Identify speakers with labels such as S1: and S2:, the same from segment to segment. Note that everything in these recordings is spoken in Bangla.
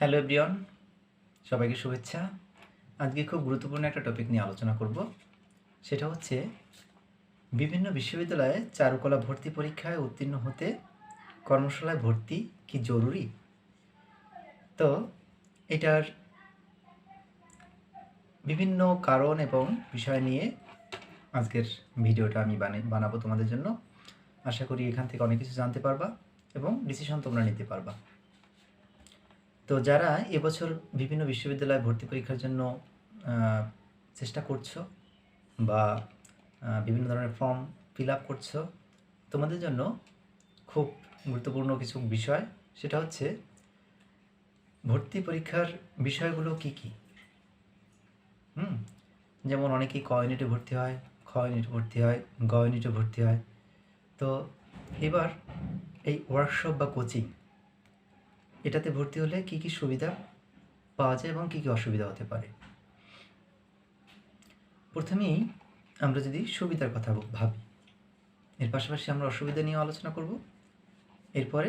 S1: হ্যালো এভরিওয়ান, সবাইকে শুভেচ্ছা। আজকে খুব গুরুত্বপূর্ণ একটা টপিক নিয়ে আলোচনা করব। সেটা হচ্ছে, বিভিন্ন বিশ্ববিদ্যালয়ে চারুকলা ভর্তি পরীক্ষায় উত্তীর্ণ হতে কর্মশালায় ভর্তি কি জরুরি? তো, এটার বিভিন্ন কারণ এবং বিষয় নিয়ে আজকের ভিডিওটা আমি বানাই বানাবো তোমাদের জন্য। আশা করি এখান থেকে অনেক কিছু জানতে পারবা এবং ডিসিশন তোমরা নিতে পারবা। তো যারা এবছর বিভিন্ন বিশ্ববিদ্যালয়ে ভর্তি পরীক্ষার জন্য চেষ্টা করছ বা বিভিন্ন ধরনের ফর্ম ফিল আপ করছ, তোমাদের জন্য খুব গুরুত্বপূর্ণ কিছু বিষয়, সেটা হচ্ছে ভর্তি পরীক্ষার বিষয়গুলো কি কি? হুম, যেমন অনেকেই ক ইউনিটে ভর্তি হয়, খ ইউনিটে ভর্তি হয়, গ ইউনিটে ভর্তি হয়। তো এবার এই ওয়ার্কশপ বা কোচিং এটাতে ভর্তি হলে কি কি সুবিধা পাওয়া যায় এবং কি কি অসুবিধা হতে পারে? প্রথমেই আমরা যদি সুবিধার কথা ভাবি, এর পাশাপাশি আমরা অসুবিধা নিয়ে আলোচনা করব। এরপরে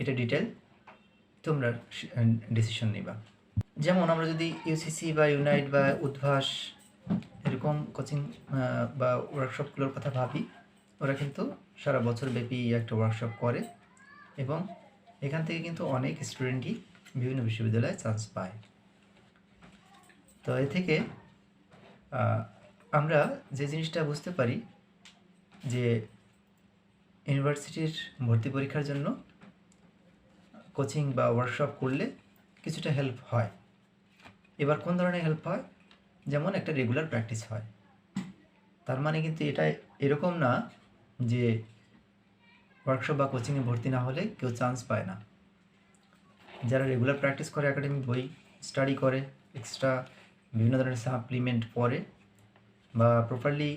S1: এটা ডিটেল তোমরা ডিসিশন নিবা। যেমন আমরা যদি ইউসিসি বা ইউনাইট বা উদ্ভাস এরকম কোচিং বা ওয়ার্কশপগুলোর কথা ভাবি, ওরা কিন্তু সারা বছর ব্যাপী একটা ওয়ার্কশপ করে এবং এখান থেকে কিন্তু অনেক স্টুডেন্টই বিভিন্ন বিশ্ববিদ্যালয়ে চান্স পায়। তো এ থেকে আমরা যে জিনিসটা বুঝতে পারি যে ইউনিভার্সিটির ভর্তি পরীক্ষার জন্য কোচিং বা ওয়ার্কশপ করলে কিছুটা হেল্প হয়। এবার কোন ধরনের হেল্প হয়? যেমন একটা রেগুলার প্র্যাকটিস হয়। তার মানে কিন্তু এটা এরকম না যে ওয়ার্কশপ বা কোচিংয়ে ভর্তি না হলে কেউ চান্স পায় না। যারা রেগুলার প্র্যাকটিস করে একাডেমিক বই স্টাডি করে এক্সট্রা বিভিন্ন ধরনের সাপ্লিমেন্ট পড়ে বা প্রপারলি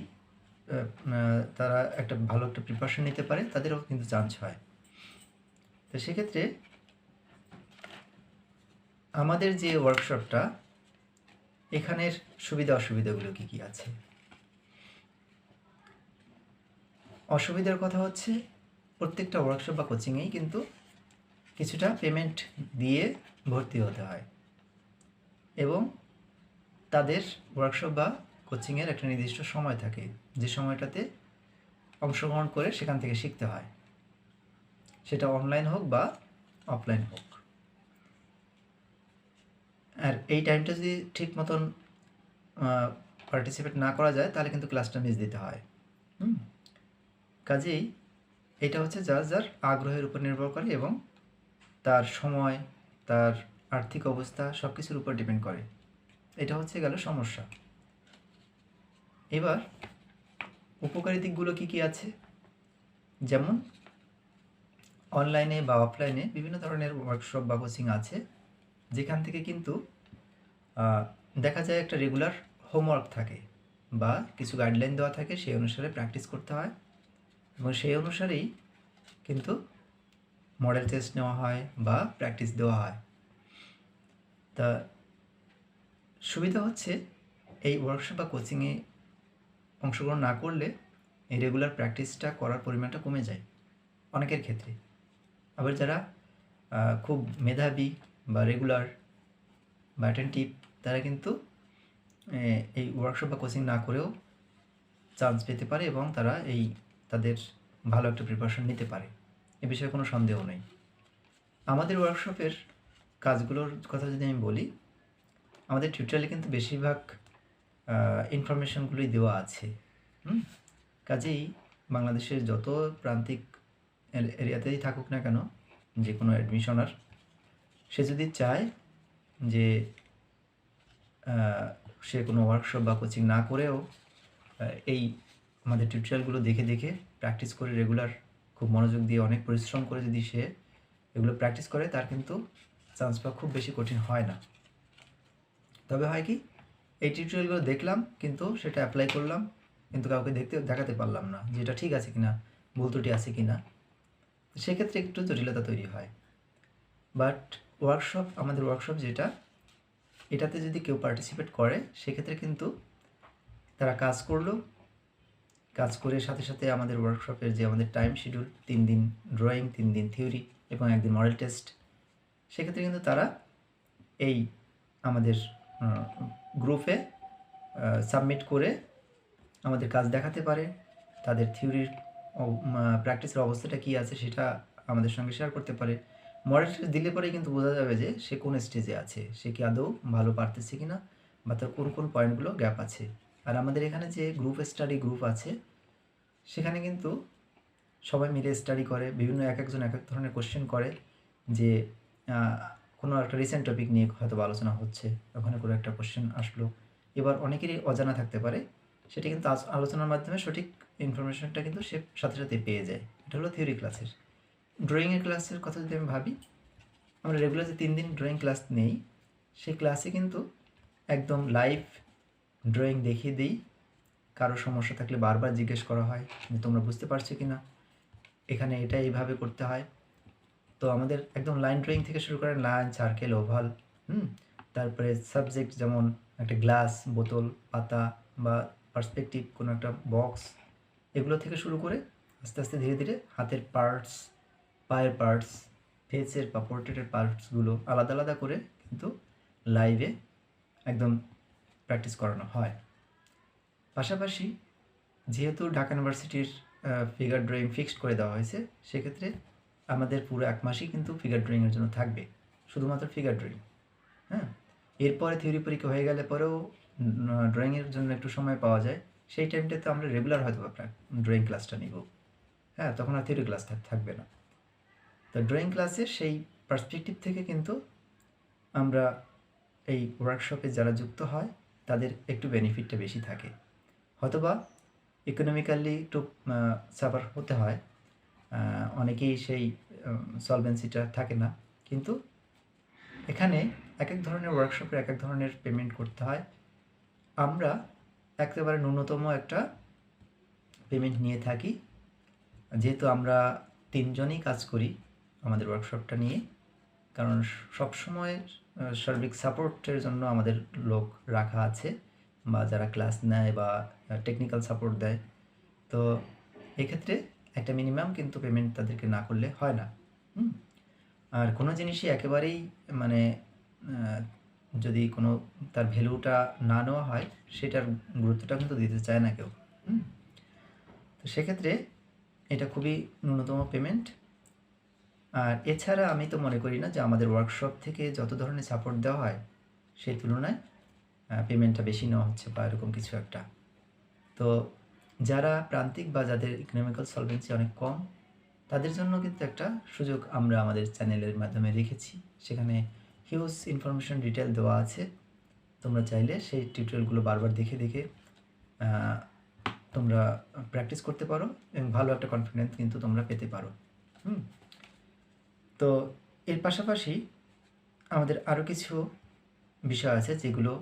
S1: তারা একটা ভালো একটা প্রিপারেশন নিতে পারে, তাদেরও কিন্তু চান্স হয়। তো সেক্ষেত্রে আমাদের যে ওয়ার্কশপটা এখানের সুবিধা অসুবিধাগুলো কী কী আছে? অসুবিধার কথা হচ্ছে প্রত্যেকটা ওয়ার্কশপ বা কোচিংয়েই কিন্তু কিছুটা পেমেন্ট দিয়ে ভর্তি হতে হয়। এবং তাদের ওয়ার্কশপ বা কোচিংয়ের একটা নির্দিষ্ট সময় থাকে, যে সময়টাতে অংশগ্রহণ করে সেখান থেকে শিখতে হয়। সেটা অনলাইন হোক বা অফলাইন হোক। আর এই টাইমটা যদি ঠিক মতন পার্টিসিপেট না করা যায়, তাহলে কিন্তু ক্লাসটা মিস দিতে হয়। কাজেই এটা হচ্ছে যার যার আগ্রহের উপর নির্ভর করে এবং তার সময়, তার আর্থিক অবস্থা সব কিছুর উপর ডিপেন্ড করে। এটা হচ্ছে গেল সমস্যা। এবার উপকারী দিকগুলো কী কি আছে? যেমন অনলাইনে বা অফলাইনে বিভিন্ন ধরনের ওয়ার্কশপ বা কোচিং আছে, যেখান থেকে কিন্তু দেখা যায় একটা রেগুলার হোমওয়ার্ক থাকে বা কিছু গাইডলাইন দেওয়া থাকে, সেই অনুসারে প্র্যাকটিস করতে হয়। এবং সেই অনুসারেই কিন্তু মডেল টেস্ট নেওয়া হয় বা প্র্যাকটিস দেওয়া হয়। তা সুবিধা হচ্ছে এই ওয়ার্কশপ বা কোচিংয়ে অংশগ্রহণ না করলে এই রেগুলার প্র্যাকটিসটা করার পরিমাণটা কমে যায় অনেকের ক্ষেত্রে। আবার যারা খুব মেধাবী বা রেগুলার বা অ্যাটেন্টিভ তারা কিন্তু এই ওয়ার্কশপ বা কোচিং না করেও চান্স পেতে পারে এবং তারা এই তাদের ভালো একটা প্রিপারেশন নিতে পারে, এ বিষয়ে কোনো সন্দেহ নেই। আমাদের ওয়ার্কশপের কাজগুলোর কথা যদি আমি বলি, আমাদের টিউটোরিয়ালে কিন্তু বেশিরভাগ ইনফরমেশনগুলোই দেওয়া আছে। কাজেই বাংলাদেশের যত প্রান্তিক এরিয়াতেই থাকুক না কেন, যে কোনো অ্যাডমিশনার সে যদি চায় যে সে কোনো ওয়ার্কশপ বা কোচিং না করেও এই আমাদের টিউটোরিয়ালগুলো দেখে দেখে প্র্যাকটিস করে রেগুলার খুব মনোযোগ দিয়ে অনেক পরিশ্রম করে যদি সে এগুলো প্র্যাকটিস করে, তার কিন্তু চান্স পাওয়া খুব বেশি কঠিন হয় না। তবে হয় কি, এই টিউটোরিয়ালগুলো দেখলাম, কিন্তু সেটা অ্যাপ্লাই করলাম, কিন্তু কাউকে দেখতে, দেখাতে পারলাম না যে এটা ঠিক আছে কিনা, ভুল ত্রুটি আছে কিনা। সেক্ষেত্রে একটু জটিলতা তৈরি হয়। বাট ওয়ার্কশপ আমাদের ওয়ার্কশপ যেটা, এটাতে যদি কেউ পার্টিসিপেট করে, সেক্ষেত্রে কিন্তু তারা কাজ করল কাজ করে সাথে সাথে আমাদের ওয়ার্কশপের যে আমাদের টাইম শিডিউল তিন দিন ড্রয়িং তিন দিন থিওরি এবং একদিন মডেল টেস্ট সেক্ষেত্রে কিন্তু তারা এই আমাদের গ্রুপে সাবমিট করে আমাদের কাজ দেখাতে পারে। তাদের থিওরির প্র্যাকটিসের অবস্থাটা কী আছে সেটা আমাদের সঙ্গে শেয়ার করতে পারে। মডেল টেস্ট দিলে পরেই কিন্তু বোঝা যাবে যে সে কোন স্টেজে আছে, সে কি আদৌ ভালো পারতেছে কি না বা তার কোন কোন পয়েন্টগুলো গ্যাপ আছে। আর আমাদের এখানে যে গ্রুপ স্টাডি গ্রুপ আছে সেখানে কিন্তু সবাই মিলে স্টাডি করে, বিভিন্ন এক একজন এক এক ধরনের কোশ্চেন করে যে কোনো একটা রিসেন্ট টপিক নিয়ে হয়তো আলোচনা হচ্ছে, ওখানে কোনো একটা কোশ্চেন আসলো। এবার অনেকেরই অজানা থাকতে পারে, সেটা কিন্তু আলোচনার মাধ্যমে সঠিক ইনফরমেশনটা কিন্তু সে সাথে সাথে পেয়ে যায়। এটা হলো থিওরি ক্লাসের ড্রয়িংয়ের ক্লাসের কথা যদি আমি ভাবি, আমরা রেগুলার যে তিন দিন ড্রয়িং ক্লাস নেই সেই ক্লাসে কিন্তু একদম লাইভ ড্রয়িং দেখিয়ে দিই। কারও সমস্যা থাকলে বারবার জিজ্ঞেস করা হয় যে তোমরা বুঝতে পারছ কি না? এখানে এটা এইভাবে করতে হয়। তো আমাদের একদম লাইন ড্রয়িং থেকে শুরু করে লাইন সার্কেল ওভাল হুম? তারপরে সাবজেক্ট যেমন একটা গ্লাস বোতল, পাতা বা পার্সপেক্টিভ কোনো একটা বক্স এগুলো থেকে শুরু করে আস্তে আস্তে ধীরে ধীরে হাতের পার্টস পায়ের পার্টস ফেসের বা পোর্ট্রেটের পার্টসগুলো আলাদা আলাদা করে কিন্তু লাইভে একদম প্র্যাকটিস করানো হয়। পাশাপাশি যেহেতু ঢাকা ইউনিভার্সিটির ফিগার ড্রয়িং ফিক্সড করে দেওয়া হয়েছে, সেক্ষেত্রে আমাদের পুরো এক মাসই কিন্তু ফিগার ড্রয়িংয়ের জন্য থাকবে, শুধুমাত্র ফিগার ড্রয়িং হ্যাঁ? এরপরে থিওরি পরীক্ষা হয়ে গেলে পরেও ড্রয়িংয়ের জন্য একটু সময় পাওয়া যায়, সেই টাইমটাতে আমরা রেগুলার হয়তো আপনার ড্রয়িং ক্লাসটা নিব হ্যাঁ? তখন আর থিওরি ক্লাস থাকবে না। তো ড্রয়িং ক্লাসে সেই পার্সপেক্টিভ থেকে কিন্তু আমরা এই ওয়ার্কশপে যারা যুক্ত হয়, তাদের একটু বেনিফিটটা বেশি থাকে। হয়তোবা ইকোনমিক্যালি একটু সাফার হতে হয়। অনেকেই সেই সলভেন্সিটা থাকে না। কিন্তু এখানে এক এক ধরনের ওয়ার্কশপে এক এক ধরনের পেমেন্ট করতে হয়। আমরা একেবারে ন্যূনতম একটা পেমেন্ট নিয়ে থাকি। যেহেতু আমরা তিনজনই কাজ করি আমাদের ওয়ার্কশপটা নিয়ে। কারণ সব সময় সার্বিক সাপোর্টের জন্য আমাদের লোক রাখা আছে। বা যারা ক্লাস নেয় বা টেকনিক্যাল সাপোর্ট দেয়, তো এক্ষেত্রে একটা মিনিমাম কিন্তু পেমেন্ট তাদেরকে না করলে হয় না। আর কোনো জিনিসই একেবারেই মানে যদি কোনো তার ভ্যালুটা না নেওয়া হয়, সেটার গুরুত্বটা কিন্তু দিতে চায় না কেউ। তো সেক্ষেত্রে এটা খুবই ন্যূনতম পেমেন্ট আর এছাড়া আমি তো মনে করি না যে আমাদের ওয়ার্কশপ থেকে যত ধরনের সাপোর্ট দেওয়া হয় সেই তুলনায় পেমেন্টটা বেশি নেওয়া হচ্ছে বা এরকম কিছু একটা। তো যারা প্রান্তিক বা যাদের ইকোনমিক্যাল সলভেন্সি অনেক কম, তাদের জন্য কিন্তু একটা সুযোগ আমরা আমাদের চ্যানেলের মাধ্যমে রেখেছি। সেখানে হিউজ ইনফরমেশন ডিটেল দেওয়া আছে। তোমরা চাইলে সেই টিউটোরিয়ালগুলো বারবার দেখে দেখে তোমরা প্র্যাকটিস করতে পারো এবং ভালো একটা কনফিডেন্স কিন্তু তোমরা পেতে পারো। হুম? তো এর পাশাপাশি আমাদের আরও কিছু বিষয় আছে যেগুলো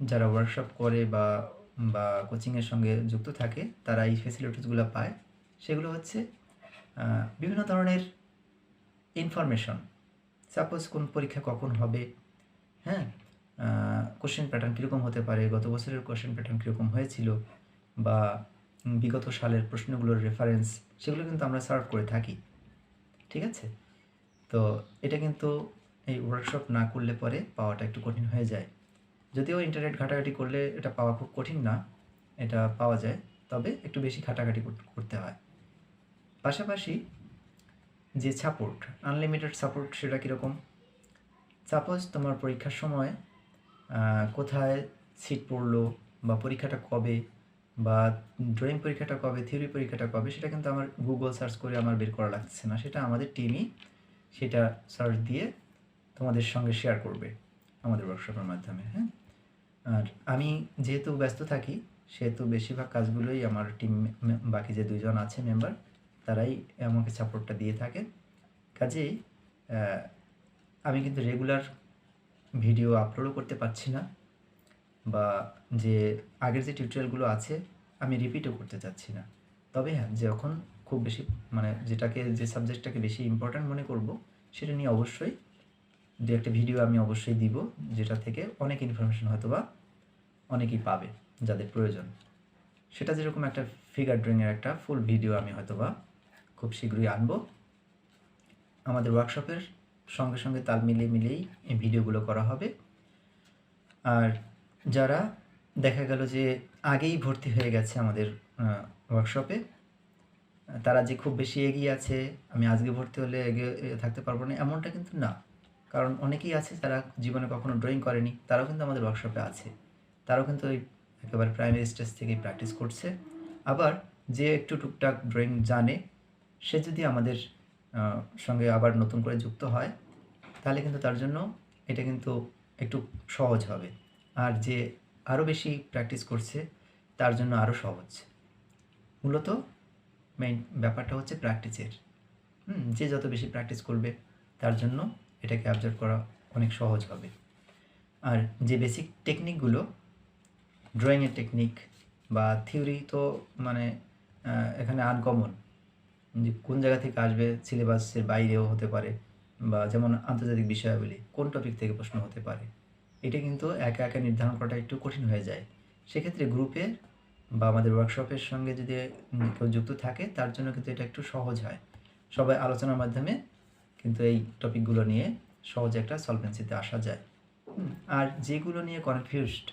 S1: যারা ওয়ার্কশপ করে বা বা কোচিংয়ের সঙ্গে যুক্ত থাকে, তারা এই ফেসিলিটিসগুলো পায়। সেগুলো হচ্ছে বিভিন্ন ধরনের ইনফরমেশন সাপোজ কোন পরীক্ষা কখন হবে হ্যাঁ? কোশ্চেন প্যাটার্ন কীরকম হতে পারে, গত বছরের কোশ্চেন প্যাটার্ন কীরকম হয়েছিল, বা বিগত সালের প্রশ্নগুলোর রেফারেন্স সেগুলো কিন্তু আমরা সার্ভ করে থাকি। ঠিক আছে? তো এটা কিন্তু এই ওয়ার্কশপ না করলে পরে পাওয়াটা একটু কঠিন হয়ে যায়। যদিও ইন্টারনেট ঘাটাঘাটি করলে এটা পাওয়া খুব কঠিন না, এটা পাওয়া যায়, তবে একটু বেশি ঘাটাঘাটি কর- করতে হয়। পাশাপাশি যে সাপোর্ট আনলিমিটেড সাপোর্ট সেটা কীরকম? সাপোজ তোমার পরীক্ষার সময় কোথায় সিট পড়ল বা পরীক্ষাটা কবে বা ড্রয়িং পরীক্ষাটা কবে থিওরি পরীক্ষাটা কবে, সেটা কিন্তু আমার গুগল সার্চ করে আমার বের করা লাগছে না। সেটা আমাদের টিমই সেটা সার্চ দিয়ে তোমাদের সঙ্গে শেয়ার করবে আমাদের ওয়ার্কশপের মাধ্যমে হ্যাঁ? আর আমি যেহেতু ব্যস্ত থাকি, সেহেতু বেশিরভাগ কাজগুলোই আমার টিম বাকি যে দুজন আছে মেম্বার তারাই আমাকে সাপোর্টটা দিয়ে থাকে কাজেই আমি কিন্তু রেগুলার ভিডিও আপলোডও করতে পারছি না বা যে আগের যে টিউটোরিয়ালগুলো আছে, আমি রিপিটও করতে চাচ্ছি না। তবে হ্যাঁ যখন খুব বেশি মানে যেটাকে, যে সাবজেক্টটাকে বেশি ইম্পর্ট্যান্ট মনে করব, সেটা নিয়ে অবশ্যই দু একটা ভিডিও আমি অবশ্যই দিব, যেটা থেকে অনেক ইনফরমেশন হয়তো বা অনেকেই পাবে যাদের প্রয়োজন। সেটা যেরকম একটা ফিগার ড্রয়িংয়ের একটা ফুল ভিডিও আমি হয়তো বা খুব শীঘ্রই আনব। আমাদের ওয়ার্কশপের সঙ্গে সঙ্গে তাল মিলিয়ে মিলিয়েই এই ভিডিওগুলো করা হবে। আর যারা দেখা গেল যে আগেই ভর্তি হয়ে গেছে আমাদের ওয়ার্কশপে তারা যে খুব বেশি এগিয়ে আছে, আমি আজকে ভর্তি হলে এগিয়ে থাকতে পারব না, এমনটা কিন্তু না। কারণ অনেকেই আছে যারা জীবনে কখনো ড্রয়িং করেনি, তারাও কিন্তু আমাদের ওয়ার্কশপে আছে। তারাও কিন্তু ওই একেবারে প্রাইমারি স্টেজ থেকেই প্র্যাকটিস করছে। আবার যে একটু টুকটাক ড্রয়িং জানে, সে যদি আমাদের সঙ্গে আবার নতুন করে যুক্ত হয়, তাহলে কিন্তু তার জন্য এটা কিন্তু একটু সহজ হবে। আর যে আরও বেশি প্র্যাকটিস করছে, তার জন্য আরও সহজ। মূলত মেইন ব্যাপারটা হচ্ছে প্র্যাকটিসের হুম, যে যত বেশি প্র্যাকটিস করবে, তার জন্য এটাকে অবজার্ভ করা অনেক সহজ হবে। আর যে বেসিক টেকনিকগুলো ড্রয়িংয়ের টেকনিক বা থিওরি তো মানে এখানে আনকমন যে কোন জায়গা থেকে আসবে সিলেবাসের বাইরেও হতে পারে বা যেমন আন্তর্জাতিক বিষয়াবলী, কোন টপিক থেকে প্রশ্ন হতে পারে। এটা কিন্তু একা একা নির্ধারণ করাটা একটু কঠিন হয়ে যায়। সেক্ষেত্রে গ্রুপে বা আমাদের ওয়ার্কশপের সঙ্গে যদি কেউ যুক্ত থাকে, তার জন্য কিন্তু এটা একটু সহজ হয়। সবাই আলোচনার মাধ্যমে কিন্তু এই টপিকগুলো নিয়ে সহজে একটা সলভেন্সিতে আসা যায়। আর যেগুলো নিয়ে কনফিউজড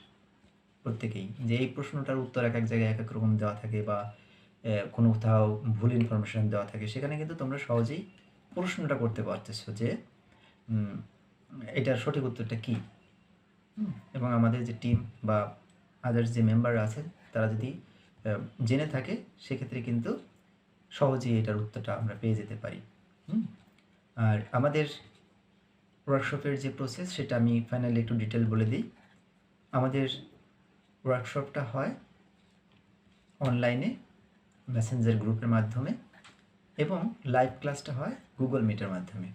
S1: প্রত্যেকেই যে এই প্রশ্নটার উত্তর এক এক জায়গায় এক এক রকম দেওয়া থাকে বা কোনো কোথাও ভুল ইনফরমেশন দেওয়া থাকে, সেখানে কিন্তু তোমরা সহজেই প্রশ্নটা করতে পারতেছো যে এটার সঠিক উত্তরটা কী? এবং আমাদের যে টিম বা আদার্স যে মেম্বাররা আছেন, তারা যদি জেনে থাকে, সেক্ষেত্রে কিন্তু সহজেই এটার উত্তরটা আমরা পেয়ে যেতে পারি। আর আমাদের ওয়ার্কশপের যে প্রসেস সেটা আমি ফাইনালি একটু ডিটেল বলে দিই। আমাদের ওয়ার্কশপটা হয় অনলাইনে মেসেঞ্জার গ্রুপের মাধ্যমে এবং লাইভ ক্লাসটা হয় গুগল মিটের মাধ্যমে।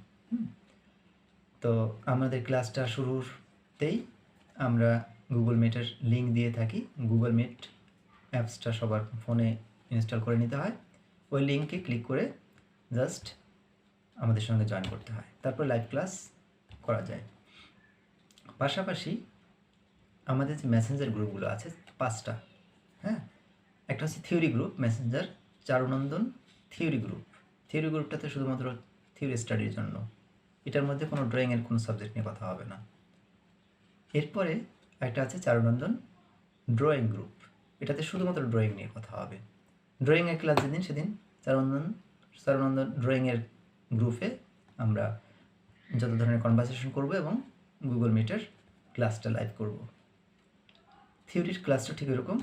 S1: তো আমাদের ক্লাসটা শুরুতেই আমরা গুগল মিটের লিঙ্ক দিয়ে থাকি। গুগল মিট অ্যাপসটা সবার ফোনে ইনস্টল করে নিতে হয়। ওই লিঙ্কে ক্লিক করে জাস্ট আমাদের সঙ্গে জয়েন করতে হয়। তারপর লাইভ ক্লাস করা যায়। পাশাপাশি আমাদের যে মেসেঞ্জার গ্রুপগুলো আছে, পাঁচটা হ্যাঁ? একটা হচ্ছে theory group messenger Charunandan theory group theory গ্রুপটাতে শুধুমাত্র থিওরি স্টাডির জন্য। এটার মধ্যে কোনো ড্রয়িংয়ের কোনো সাবজেক্ট নিয়ে কথা হবে না। এরপরে একটা আছে চারুনন্দন ড্রয়িং গ্রুপ এটাতে শুধুমাত্র ড্রয়িং নিয়ে কথা হবে। ড্রয়িংয়ের ক্লাস যেদিন, সেদিন চারুনন্দন চারুনন্দন ড্রয়িংয়ের গ্রুপে আমরা যত ধরনের কনভারসেশন করব এবং গুগল মিটের ক্লাসটা লাইভ করব। থিওরির ক্লাসটা ঠিক এরকম।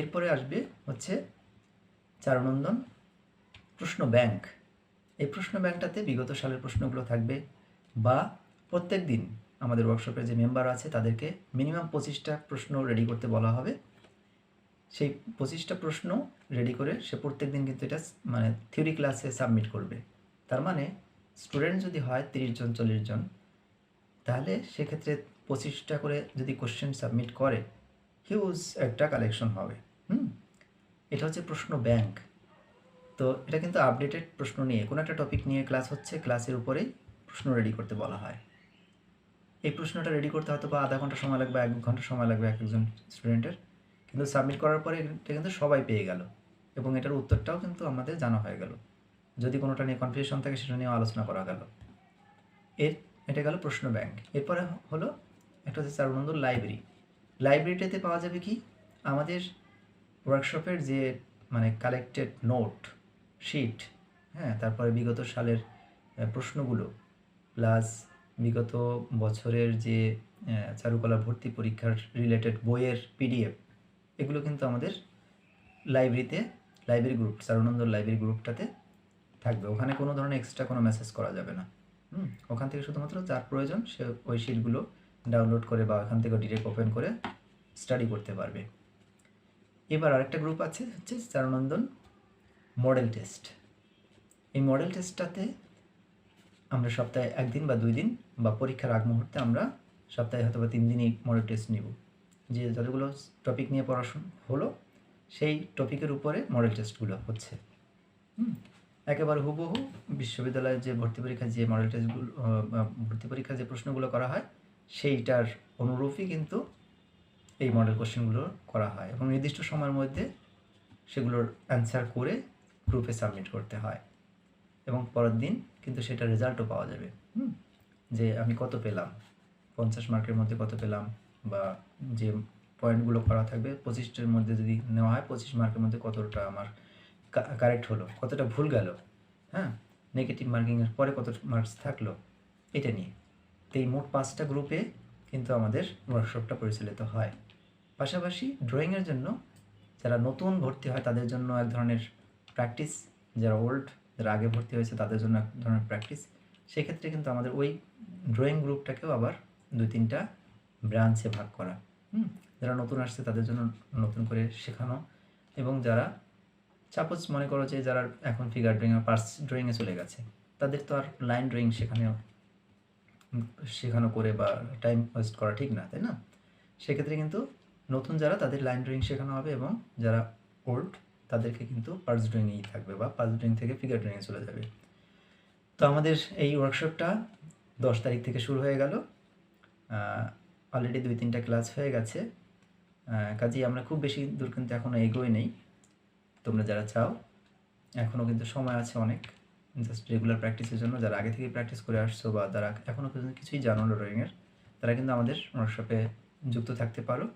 S1: এরপরে আসবে হচ্ছে চারুনন্দন প্রশ্ন ব্যাংক। এই প্রশ্ন ব্যাংকটাতে বিগত সালের প্রশ্নগুলো থাকবে বা প্রত্যেক দিন আমাদের ওয়ার্কশপের যে মেম্বার আছে তাদেরকে মিনিমাম পঁচিশটা প্রশ্ন রেডি করতে বলা হবে। সেই পঁচিশটা প্রশ্ন রেডি করে সে প্রত্যেক দিন কিন্তু এটা মানে থিওরি ক্লাসে সাবমিট করবে। তার মানে স্টুডেন্ট যদি হয় তিরিশ জন, চল্লিশ জন, তাহলে সেক্ষেত্রে পঁচিশটা করে যদি কোশ্চেন সাবমিট করে হিউজ একটা কালেকশন হবে, হুম? এটা হচ্ছে প্রশ্ন ব্যাংক তো এটা কিন্তু আপডেটেড প্রশ্ন নিয়ে, কোনো একটা টপিক নিয়ে ক্লাস হচ্ছে ক্লাসের উপরেই প্রশ্ন রেডি করতে বলা হয়। এই প্রশ্নটা রেডি করতে হয়তো বা আধা ঘণ্টা সময় লাগবে, এক ঘণ্টা সময় লাগবে এক একজন স্টুডেন্টের কিন্তু সাবমিট করার পরে এটা কিন্তু সবাই পেয়ে গেল এবং এটার উত্তরটাও কিন্তু আমাদের জানা হয়ে গেল। যদি কোনোটা নিয়ে কনফিউশন থাকে, সেটা নিয়েও আলোচনা করা গেল। এর, এটা গেল প্রশ্ন ব্যাংক এরপরে হলো একটা হচ্ছে চারুনন্দন লাইব্রেরি লাইব্রেরিটাতে পাওয়া যাবে কি? আমাদের ওয়ার্কশপের যে মানে কালেক্টেড নোট শিট হ্যাঁ তারপরে বিগত সালের প্রশ্নগুলো প্লাস বিগত বছরের যে চারুকলা ভর্তি পরীক্ষার রিলেটেড বইয়ের পিডিএফ এগুলো কিন্তু আমাদের লাইব্রেরিতে লাইব্রেরি গ্রুপ চারুনন্দর লাইব্রেরি গ্রুপটাতে থাকবে। ওখানে কোনো ধরনের এক্সট্রা কোনো মেসেজ করা যাবে না। হুম, ওখান থেকে শুধুমাত্র যার প্রয়োজন সে ওই শিটগুলো ডাউনলোড করে বা এখান থেকে ডিরেক্ট ওপেন করে স্টাডি করতে পারবে। এবার আরেকটা গ্রুপ আছে, হচ্ছে চারুনন্দন মডেল টেস্ট এই মডেল টেস্টটাতে আমরা সপ্তাহে একদিন বা দুই দিন বা পরীক্ষার আগ মুহূর্তে আমরা সপ্তাহে হয়তো বা তিন দিনই মডেল টেস্ট নিব। যে যতগুলো টপিক নিয়ে পড়াশোনা হলো, সেই টপিকের উপরে মডেল টেস্টগুলো হচ্ছে। একেবারে হুবহু বিশ্ববিদ্যালয়ের যে ভর্তি পরীক্ষার যে মডেল টেস্টগুলো ভর্তি পরীক্ষার যে প্রশ্নগুলো করা হয় সেইটার অনুরূপই কিন্তু এই মডেল কোশ্চেনগুলো করা হয় এবং নির্দিষ্ট সময়ের মধ্যে সেগুলোর অ্যান্সার করে গ্রুপে সাবমিট করতে হয় এবং পরের দিন কিন্তু সেটা রেজাল্টও পাওয়া যাবে, হুম? যে আমি কত পেলাম? পঞ্চাশ মার্কের মধ্যে কত পেলাম? বা যে পয়েন্টগুলো করা থাকবে, পঁচিশটার মধ্যে যদি নেওয়া হয়, পঁচিশ মার্কের মধ্যে কতটা আমার কারেক্ট হলো? কতটা ভুল গেল? হ্যাঁ? নেগেটিভ মার্কিংয়ের পরে কত মার্কস থাকল? এটা নিয়ে। এই মোট পাঁচটা গ্রুপে কিন্তু আমাদের ওয়ার্কশপটা পরিচালিত হয়। পাশাপাশি ড্রয়িংয়ের জন্য যারা নতুন ভর্তি হয় তাদের জন্য এক ধরনের প্র্যাকটিস যারা ওল্ড যারা আগে ভর্তি হয়েছে তাদের জন্য এক ধরনের প্র্যাকটিস সেক্ষেত্রে কিন্তু আমাদের ওই ড্রয়িং গ্রুপটাকেও আবার দুই তিনটা ব্রাঞ্চে ভাগ করা। হুম, যারা নতুন আসছে তাদের জন্য নতুন করে শেখানো। এবং যারা সাপোজ মনে করো যে যারা এখন ফিগার ড্রয়িং পার্স ড্রয়িংয়ে চলে গেছে, তাদের তো আর লাইন ড্রয়িং শেখানো শেখানো করে বা টাইম ওয়েস্ট করা ঠিক না, তাই না? সেক্ষেত্রে কিন্তু নতুন যারা, তাদের লাইন ড্রয়িং শেখানো হবে এবং যারা ওল্ড তাদেরকে কিন্তু পার্স ড্রয়িংয়েই থাকবে বা পার্স ড্রয়িং থেকে ফিগার ড্রয়িংয়ে চলে যাবে। তো আমাদের এই ওয়ার্কশপটা দশ তারিখ থেকে শুরু হয়ে গেল। অলরেডি দুই তিনটা ক্লাস হয়ে গেছে। কাজেই আমরা খুব বেশি দূর কিন্তু এখনও এগোই নেই। তোমরা যারা চাও এখনও কিন্তু সময় আছে অনেক। জাস্ট রেগুলার প্র্যাকটিসের জন্য যারা আগে থেকে প্র্যাকটিস করে আসছো বা যারা এখনও পর্যন্ত কিছুই জানো না ড্রয়িংয়ের তারা কিন্তু আমাদের ওয়ার্কশপে যুক্ত থাকতে পারো।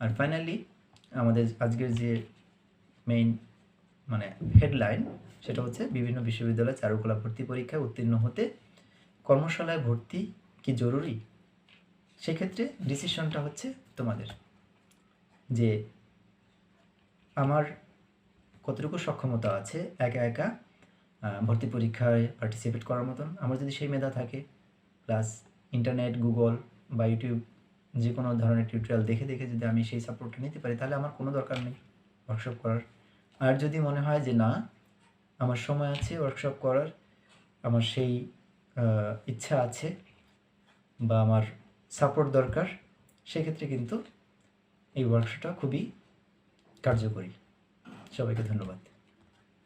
S1: আর ফাইনালি আমাদের আজকের যে মেইন মানে হেডলাইন সেটা হচ্ছে বিভিন্ন বিশ্ববিদ্যালয়ে চারুকলা ভর্তি পরীক্ষায় উত্তীর্ণ হতে কর্মশালায় ভর্তি কি জরুরি? সেক্ষেত্রে ডিসিশনটা হচ্ছে তোমাদের। যে আমার কতটুকু সক্ষমতা আছে, একা একা ভর্তি পরীক্ষায় পার্টিসিপেট করার মতন। আমার যদি সেই মেধা থাকে প্লাস ইন্টারনেট গুগল বা ইউটিউব যে কোনো ধরনের টিউটোরিয়াল দেখে দেখে যদি আমি সেই সাপোর্টটা নিতে পারি, তাহলে আমার কোনো দরকার নেই ওয়ার্কশপ করার। আর যদি মনে হয় যে না, আমার সময় আছে ওয়ার্কশপ করার, আমার সেই ইচ্ছা আছে বা আমার সাপোর্ট দরকার, সেক্ষেত্রে কিন্তু এই ওয়ার্কশপটা খুবই কার্যকরী। সবাইকে ধন্যবাদ।